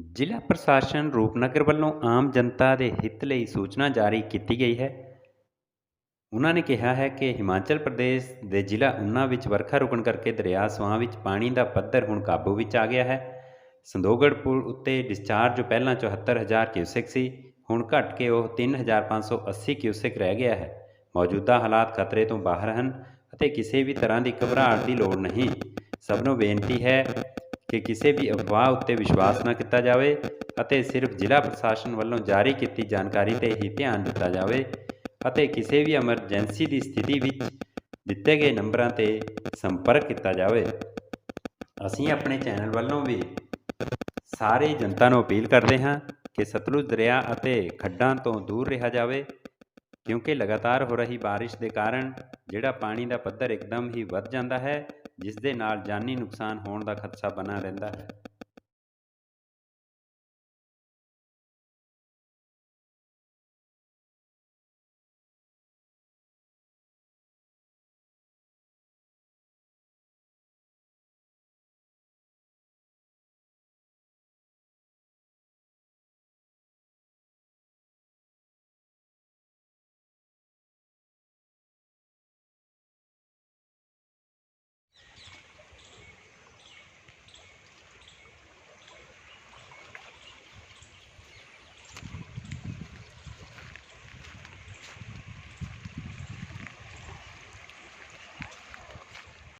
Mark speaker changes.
Speaker 1: ਜ਼ਿਲ੍ਹਾ ਪ੍ਰਸ਼ਾਸਨ ਰੂਪਨਗਰ ਵੱਲੋਂ ਆਮ ਜਨਤਾ ਦੇ ਹਿੱਤ ਲਈ ਸੂਚਨਾ ਜਾਰੀ ਕੀਤੀ ਗਈ ਹੈ। ਉਹਨਾਂ ਨੇ ਕਿਹਾ ਹੈ ਕਿ ਹਿਮਾਚਲ ਪ੍ਰਦੇਸ਼ ਦੇ ਜ਼ਿਲ੍ਹਾ ਊਨਾ ਵਿੱਚ ਵਰਖਾ ਰੁਕਣ ਕਰਕੇ ਦਰਿਆ ਸਵਾਂ ਵਿੱਚ ਪਾਣੀ ਦਾ ਪੱਧਰ ਹੁਣ ਕਾਬੂ ਵਿੱਚ ਆ ਗਿਆ ਹੈ। ਸੰਦੋਗੜ ਪੁਲ ਉੱਤੇ ਡਿਸਚਾਰਜ ਜੋ ਪਹਿਲਾਂ 74000 ਕਿਊਸੈਕ ਸੀ, ਹੁਣ ਘਟ ਕੇ ਉਹ 3580 ਕਿਊਸੈਕ ਰਹਿ ਗਿਆ ਹੈ। ਮੌਜੂਦਾ ਹਾਲਾਤ ਖਤਰੇ ਤੋਂ ਬਾਹਰ ਹਨ ਅਤੇ ਕਿਸੇ ਵੀ ਤਰ੍ਹਾਂ ਦੀ ਘਬਰਾਹਟ ਦੀ ਲੋੜ ਨਹੀਂ। ਸਭ ਨੂੰ ਬੇਨਤੀ ਹੈ ਕਿ ਕਿਸੇ ਵੀ ਅਫਵਾਹ ਉੱਤੇ ਵਿਸ਼ਵਾਸ ਨਾ ਕੀਤਾ ਜਾਵੇ ਅਤੇ ਸਿਰਫ ਜ਼ਿਲ੍ਹਾ ਪ੍ਰਸ਼ਾਸਨ ਵੱਲੋਂ ਜਾਰੀ ਕੀਤੀ ਜਾਣਕਾਰੀ ਤੇ ਹੀ ਧਿਆਨ ਦਿੱਤਾ ਜਾਵੇ ਅਤੇ ਕਿਸੇ ਵੀ ਐਮਰਜੈਂਸੀ ਦੀ ਸਥਿਤੀ ਵਿੱਚ ਦਿੱਤੇ ਗਏ ਨੰਬਰਾਂ ਤੇ ਸੰਪਰਕ ਕੀਤਾ ਜਾਵੇ। ਅਸੀਂ ਆਪਣੇ ਚੈਨਲ ਵੱਲੋਂ ਵੀ ਸਾਰੀ ਜਨਤਾ ਨੂੰ ਅਪੀਲ ਕਰਦੇ ਹਾਂ ਕਿ ਸਤਲੁਜ ਦਰਿਆ ਅਤੇ ਖੱਡਾਂ ਤੋਂ ਦੂਰ ਰਿਹਾ ਜਾਵੇ, ਕਿਉਂਕਿ ਲਗਾਤਾਰ ਹੋ ਰਹੀ ਬਾਰਿਸ਼ ਦੇ ਕਾਰਨ ਜਿਹੜਾ ਪਾਣੀ ਦਾ ਪੱਧਰ ਇੱਕਦਮ ਹੀ ਵੱਧ ਜਾਂਦਾ ਹੈ ਜਿਸ ਦੇ ਨਾਲ ਜਾਨੀ ਨੁਕਸਾਨ ਹੋਣ ਦਾ ਖਦਸ਼ਾ ਬਣਾ ਰਹਿੰਦਾ ਹੈ।